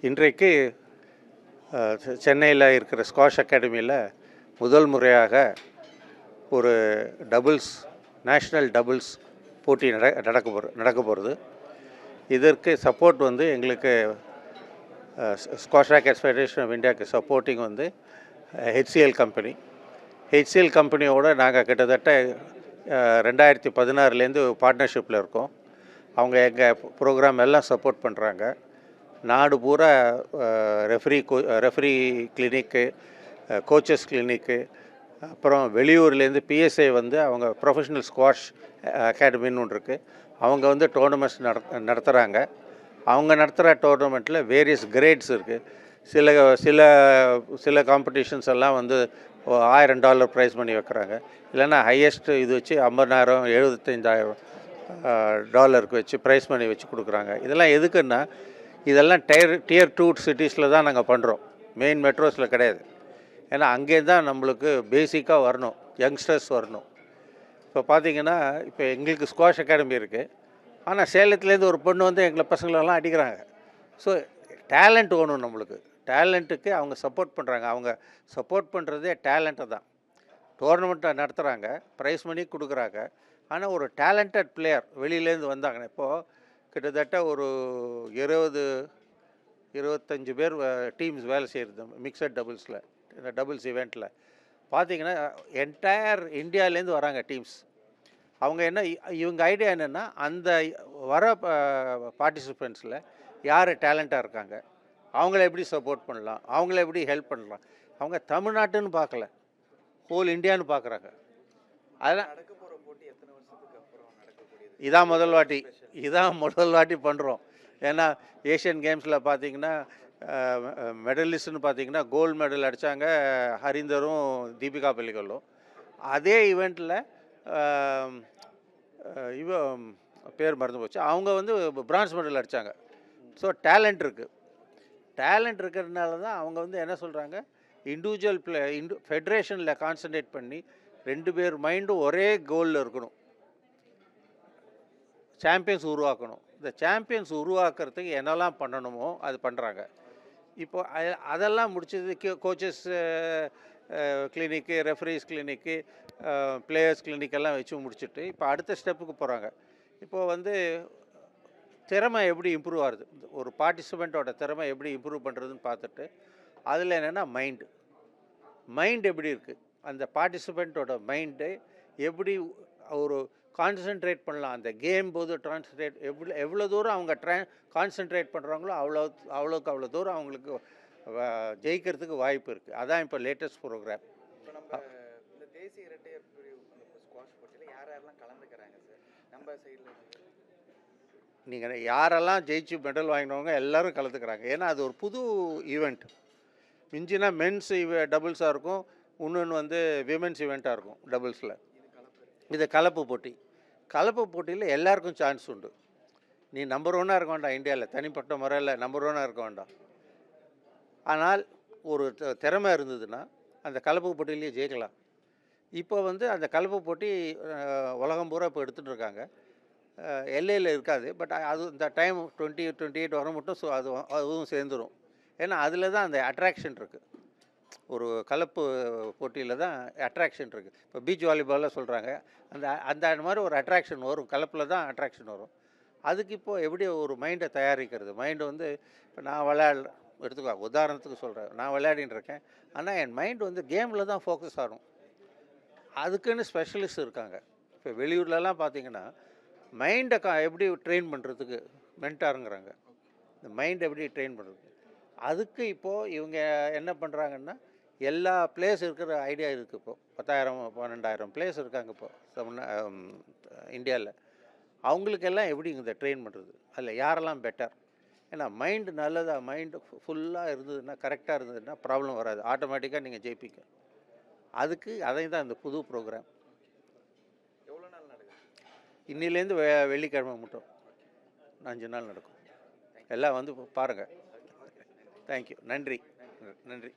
இன்றைக்கு செ- சென்னையில் இருக்கிற ஸ்குவாஷ் அகாடமியில் முதல் முறையாக ஒரு டபுள்ஸ் நேஷ்னல் டபுள்ஸ் போட்டி நட நடக்க போகிற நடக்க போகிறது இதற்கு சப்போர்ட் வந்து எங்களுக்கு ஸ்காஷ் ராக்கெட் ஃபெடரேஷன் ஆஃப் இந்தியாவுக்கு சப்போர்ட்டிங் வந்து ஹெச்சிஎல் கம்பெனி. ஹெச்சிஎல் கம்பெனியோட நாங்கள் கிட்டத்தட்ட ரெண்டாயிரத்தி பதினாறுலேருந்து பார்ட்னர்ஷிப்பில் இருக்கோம். அவங்க எங்கள் ப்ரோக்ராம் எல்லாம் சப்போர்ட் பண்ணுறாங்க நாடு பூரா ரெஃப்ரி கோ ரெஃப்ரி கிளினிக்கு கோச்சஸ் கிளினிக்கு அப்புறம் வெளியூர்லேருந்து பிஎஸ்ஐ வந்து அவங்க ப்ரொஃபஷனல் ஸ்குவாஷ் அகாடமின்னு ஒன்று இருக்குது அவங்க வந்து டோர்னமெண்ட்ஸ் நட நடத்துகிறாங்க அவங்க நடத்துகிற டோர்னமெண்ட்டில் வேரியஸ் கிரேட்ஸ் இருக்குது சில சில சில காம்படிஷன்ஸ் எல்லாம் வந்து ஆயிரம் டாலர் ப்ரைஸ் பண்ணி வைக்கிறாங்க. இல்லைன்னா ஹையஸ்ட் இது வச்சு ஐம்பதாயிரம் எழுபத்தஞ்சாயிரம் டாலருக்கு வச்சு ப்ரைஸ் மணி வச்சு கொடுக்குறாங்க. இதெல்லாம் எதுக்குன்னா இதெல்லாம் டயர் டியர் டூ சிட்டிஸில் தான் நாங்கள் பண்ணுறோம் மெயின் மெட்ரோஸில் கிடையாது. ஏன்னா அங்கே தான் நம்மளுக்கு பேசிக்காக வரணும். யங்ஸ்டர்ஸ் வரணும். இப்போ பார்த்தீங்கன்னா இப்போ எங்களுக்கு ஸ்குவாஷ் அகாடமி இருக்குது ஆனால் சேலத்துலேருந்து ஒரு பொண்ணு வந்து எங்களை பசங்களெல்லாம் அடிக்கிறாங்க. ஸோ டேலண்ட் வேணும் நம்மளுக்கு. டேலண்ட்டுக்கு அவங்க சப்போர்ட் பண்ணுறாங்க அவங்க சப்போர்ட் பண்ணுறதே டேலண்ட்டை தான். டோர்னமெண்ட்டை நடத்துகிறாங்க ப்ரைஸ் மணி கொடுக்குறாங்க. ஆனால் ஒரு டேலண்டட் பிளேயர் வெளியிலேருந்து வந்தாங்க இப்போது கிட்டத்தட்ட ஒரு இருபது இருபத்தஞ்சு பேர் டீம்ஸ் வேலை செய்கிறது மிக்சட் டபுள்ஸில் இந்த டபுள்ஸ் இவெண்ட்டில் பார்த்தீங்கன்னா என்டையர் இந்தியாவிலேருந்து வராங்க டீம்ஸ். அவங்க என்ன இ- இவங்க ஐடியா என்னென்னா அந்த வர பார்ட்டிசிபெண்ட்ஸில் யார் டேலண்ட்டாக இருக்காங்க அவங்கள எப்படி சப்போர்ட் பண்ணலாம் அவங்கள எப்படி ஹெல்ப் பண்ணலாம். அவங்க தமிழ்நாட்டுன்னு பார்க்கல ஹோல் இந்தியான்னு பார்க்குறாங்க அதெல்லாம் நடக்க போற போட்டி எத்தனை வருஷத்துக்கு அப்புறம் நடக்கக்கூடியது இதான் முதல் வாட்டி. இதான் முதல் வாட்டி பண்ணுறோம் ஏன்னா ஏஷியன் கேம்ஸில் பார்த்தீங்கன்னா மெடலிஸ்ட்னு பார்த்தீங்கன்னா கோல்டு மெடல் அடித்தாங்க ஹரிந்தரும் தீபிகா பள்ளிகளும் அதே ஈவெண்ட்டில் இவ பேர் மறந்து போச்சு. அவங்க வந்து பிரான்ஸ் மெடல் அடித்தாங்க ஸோ டேலண்ட் இருக்குது டேலண்ட் இருக்கிறதுனால தான் அவங்க வந்து என்ன சொல்கிறாங்க இண்டிவிஜுவல் பிளே இண்டு ஃபெடரேஷனில் கான்சன்ட்ரேட் பண்ணி ரெண்டு பேர் மைண்டும் ஒரே கோலில் இருக்கணும். சாம்பியன்ஸ் உருவாக்கணும். இந்த சாம்பியன்ஸ் உருவாக்குறதுக்கு என்னெல்லாம் பண்ணணுமோ அது பண்ணுறாங்க இப்போ அதெல்லாம் முடிச்சது coaches clinic referees clinic players clinic எல்லாம் வச்சு முடிச்சுட்டு இப்போ அடுத்த ஸ்டெப்புக்கு போகிறாங்க இப்போது வந்து திறமை எப்படி இம்ப்ரூவ் ஆகுது? ஒரு பார்ட்டிசிபெண்ட்டோட திறமை எப்படி இம்ப்ரூவ் பண்ணுறதுன்னு பார்த்துட்டு அதில் என்னென்னா மைண்டு மைண்ட் எப்படி இருக்குது அந்த பார்ட்டிசிபெண்ட்டோட மைண்டு எப்படி ஒரு கான்சென்ட்ரேட் பண்ணலாம். அந்த கேம் போது ட்ரான்ஸ்லேட் எவ்வளோ எவ்வளோ தூரம் அவங்க ட்ரா கான்சென்ட்ரேட் பண்ணுறாங்களோ அவ்வளோ அவ்வளோக்கு அவ்வளோ தூரம் அவங்களுக்கு ஜெயிக்கிறதுக்கு வாய்ப்பு இருக்குது அதான் இப்போ லேட்டஸ்ட் ப்ரோக்ராம் இப்போ நம்ம இந்த தேசிய இரட்டையர் பிரிவு ஸ்குவாஷ் போட்டியில யார் யாரெல்லாம் கலந்துக்கிறாங்க சார் நம்ம சைடுல நீங்கள் யாரெல்லாம் ஜெயிச்சு மெடல் வாங்கினவங்க எல்லாரும் கலந்துக்கிறாங்க. ஏன்னா அது ஒரு புது ஈவெண்ட் மிஞ்சினா மென்ஸ் இவ டபுள்ஸாக இருக்கும். இன்னொன்று வந்து விமென்ஸ் ஈவெண்ட்டாக இருக்கும் டபுள்ஸில் இது கலப்பு போட்டி. கலப்பு போட்டியில் எல்லாருக்கும் சான்ஸ் உண்டு. நீ நம்பர் ஒன்னாக இருக்க வேண்டாம் இந்தியாவில் தனிப்பட்ட முறையில் நம்பர் ஒன்னாக இருக்க வேண்டாம். ஆனால் ஒரு திறமை இருந்ததுன்னா அந்த கலப்பு போட்டியிலேயே ஜெயிக்கலாம். இப்போ வந்து அந்த கலப்பு போட்டி உலகம் பூரா இப்போ எடுத்துகிட்டு இருக்காங்க. எல்ஏயில் இருக்காது. பட் அது இந்த டைம் டுவெண்ட்டி டுவெண்ட்டி எயிட் வர மட்டும் ஸோ அது அதுவும் சேர்ந்துடும் ஏன்னா அதில் தான் அந்த அட்ராக்ஷன் இருக்குது ஒரு கலப்பு போட்டியில் தான் அட்ராக்ஷன் இருக்குது இப்போ பீச் வாலிபாலில் சொல்கிறாங்க அந்த அந்த மாதிரி ஒரு அட்ராக்ஷன் வரும். கலப்பில் தான் அட்ராக்ஷன் வரும். அதுக்கு இப்போ எப்படி ஒரு மைண்டை தயாரிக்கிறது? மைண்டு வந்து இப்போ நான் விளையாடு எடுத்துக்கோ உதாரணத்துக்கு சொல்கிறேன் நான் விளையாடின்னு இருக்கேன். ஆனால் என் மைண்டு வந்து கேமில் தான் ஃபோக்கஸ் ஆகும் அதுக்குன்னு ஸ்பெஷலிஸ்ட் இருக்காங்க. இப்போ வெளியூர்லலாம் பார்த்தீங்கன்னா மைண்டை கா எப்படி ட்ரெயின் பண்ணுறதுக்கு மென்டாருங்கிறாங்க இந்த மைண்ட் எப்படி ட்ரெயின் பண்ணுறது அதுக்கு இப்போது இவங்க என்ன பண்ணுறாங்கன்னா எல்லா பிளேஸ் இருக்கிற ஐடியா இருக்குது இப்போ. பத்தாயிரம் பன்னெண்டாயிரம் பிளேஸ் இருக்காங்க இப்போ. தமிழ்நா இந்தியாவில் அவங்களுக்கெல்லாம் எப்படி இந்த ட்ரெயின் பண்ணுறது அதில் யாரெல்லாம் பெட்டர் ஏன்னா மைண்டு நல்லதா மைண்டு ஃபுல்லாக இருந்ததுன்னா கரெக்டாக இருந்ததுன்னா ப்ராப்ளம் வராது. ஆட்டோமேட்டிக்காக நீங்கள் ஜெயிப்பீங்க. அதுக்கு அதை தான் இந்த புது ப்ரோக்ராம் எவ்வளோ நாள் நடக்குது? இன்னிலேருந்து வெ வெள்ளிக்கிழமை மட்டும். அஞ்சு நாள் நடக்கும். எல்லாம் வந்து பாருங்கள் தேங்க்யூ நன்றி. நன்றி.